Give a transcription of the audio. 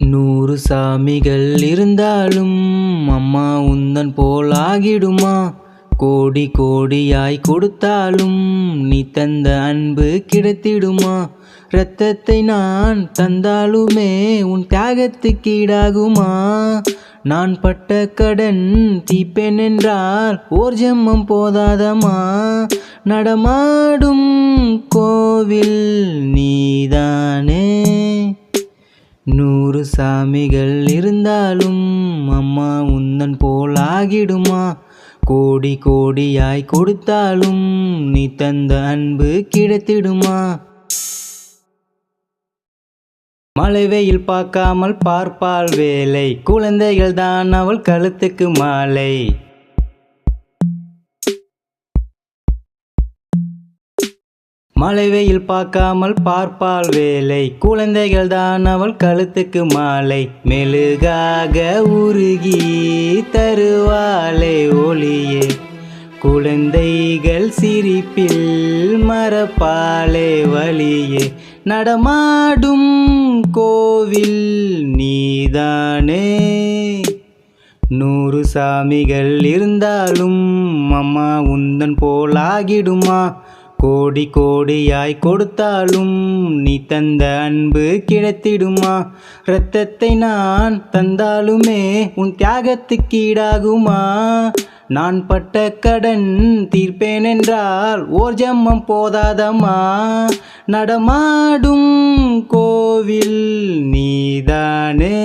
நூறு சாமிகள் இருந்தாலும் அம்மா உந்தன் போலாகிடுமா கோடி கோடியாய் கொடுத்தாலும் நீ தந்த அன்பு கிடைத்திடுமா? இரத்தத்தை நான் தந்தாலுமே உன் தியாகத்துக்கு ஈடாகுமா? நான் பட்ட கடன் தீப்பேன் என்றால் ஓர் ஜெம்மம் போதாதம்மா நடமாடும் கோவில் நீதான். நூறு சாமிகள் இருந்தாலும் அம்மா உந்தன் போல் ஆகிடுமா? கோடி கோடியாய் கொடுத்தாலும் நீ தந்த அன்பு கிடைத்திடுமா? மழை வெயில் பார்க்காமல் பார்ப்பாள் வேலை. குழந்தைகள் தான் அவள் கழுத்துக்கு மாலை. மழை வெயில் பார்க்காமல் பார்ப்பாள் வேலை. குழந்தைகள் தான் அவள் கழுத்துக்கு மாலை. மெழுகாக உருகி தருவாளே ஒளியே. குழந்தைகள் சிரிப்பில் மரப்பாலே வழியே. நடமாடும் கோவில் நீதானே. நூறு சாமிகள் இருந்தாலும் அம்மா உந்தன் போல் ஆகிடுமா கோடி கோடியாய் கொடுத்தாலும் நீ தந்த அன்பு கிடைத்திடுமா? இரத்தத்தை நான் தந்தாலுமே உன் தியாகத்துக்கு ஈடாகுமா? நான் பட்ட கடன் தீர்ப்பேன் என்றால் ஓர் ஜம்மம் போதாதம்மா? நடமாடும் கோவில் நீதானே.